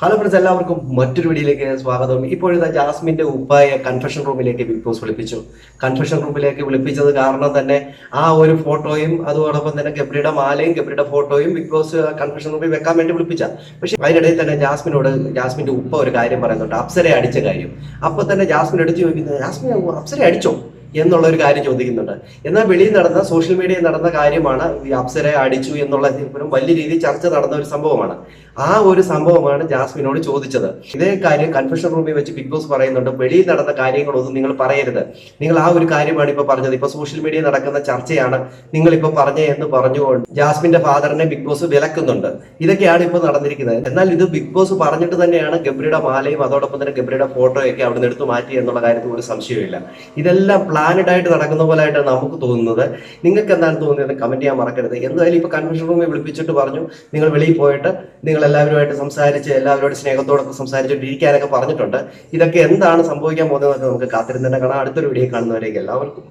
Hello friends എല്ലാവർക്കും മറ്റൊരു വീഡിയോയിലേക്ക് സ്വാഗതം. ഇപ്പോഴത്തെ ജാസ്മിന്റെ ഉപ്പായ കൺഫെഷൻ റൂമിലേക്ക് ബിഗ് ബോസ് വിളിപ്പിച്ചു. കൺഫെഷൻ റൂമിലേക്ക് വിളിപ്പിച്ചത് കാരണം തന്നെ ആ ഒരു ഫോട്ടോയും അതോടൊപ്പം തന്നെ ഗബ്രിയുടെ മാലയും ഗബ്രിയുടെ ഫോട്ടോയും ബിഗ് ബോസ് കൺഫെഷൻ റൂമിൽ വെക്കാൻ വേണ്ടി വിളിപ്പിച്ച. പക്ഷെ അതിനിടയിൽ തന്നെ ജാസ്മിനോട് ജാസ്മിന്റെ ഉപ്പ ഒരു കാര്യം പറയുന്നുണ്ട്. അപ്സരെ അടിച്ച കാര്യം. അപ്പൊ തന്നെ ജാസ്മിൻ എടുത്തു ചോദിക്കുന്നത് ജാസ്മിൻ അപ്സരെ അടിച്ചോ? എന്നുള്ള ഒരു കാര്യം ചോദിക്കുന്നുണ്ട്. എന്നാൽ വെളിയിൽ നടന്ന സോഷ്യൽ മീഡിയയിൽ നടന്ന കാര്യമാണ് ഈ അപ്സരെ അടിച്ചു എന്നുള്ള വലിയ രീതിയിൽ ചർച്ച നടന്ന ഒരു സംഭവമാണ്. ആ ഒരു സംഭവമാണ് ജാസ്മിനോട് ചോദിച്ചത്. ഇതേ കാര്യം കൺഫെഷൻ റൂമിൽ വെച്ച് ബിഗ് ബോസ് പറയുന്നുണ്ട് വെളിയിൽ നടന്ന കാര്യങ്ങളൊന്നും നിങ്ങൾ പറയരുത്. നിങ്ങൾ ആ ഒരു കാര്യമാണ് ഇപ്പൊ പറഞ്ഞത്. ഇപ്പൊ സോഷ്യൽ മീഡിയയിൽ നടക്കുന്ന ചർച്ചയാണ് നിങ്ങൾ ഇപ്പൊ പറഞ്ഞ എന്ന് പറഞ്ഞുകൊണ്ട് ജാസ്മിന്റെ ഫാദറിനെ ബിഗ് ബോസ് വിലക്കുന്നുണ്ട്. ഇതൊക്കെയാണ് ഇപ്പൊ നടന്നിരിക്കുന്നത്. എന്നാൽ ഇത് ബിഗ് ബോസ് പറഞ്ഞിട്ട് തന്നെയാണ് ഗബ്രിയുടെ മാലയും അതോടൊപ്പം തന്നെ ഗബ്രിയുടെ ഫോട്ടോയൊക്കെ അവിടെ നിന്ന് എടുത്തു മാറ്റി എന്നുള്ള കാര്യത്തിൽ ഒരു സംശയമില്ല ഇതെല്ലാം പ്ലാനഡ് ആയിട്ട് നടക്കുന്ന പോലെ ആയിട്ടാണ് നമുക്ക് തോന്നുന്നത്. നിങ്ങൾക്ക് എന്താണ് തോന്നിയത്? കമന്റ് ചെയ്യാൻ മറക്കരുത്. എന്തായാലും ഇപ്പൊ കൺവെൻഷൻ റൂമിൽ വിളിപ്പിച്ചിട്ട് പറഞ്ഞു. നിങ്ങൾ വെളിയിൽ പോയിട്ട് നിങ്ങൾ എല്ലാവരുമായിട്ട് സംസാരിച്ച് എല്ലാവരോടും സംസാരിച്ചിട്ട് ഇരിക്കാനൊക്കെ പറഞ്ഞിട്ടുണ്ട്. ഇതൊക്കെ എന്താണ് സംഭവിക്കാൻ പോകുന്നതെന്നൊക്കെ നമുക്ക് കാത്തിരുന്ന് തന്നെ കാണാം. അടുത്തൊരു വീഡിയോ കാണുന്നവരേക്ക് എല്ലാവർക്കും.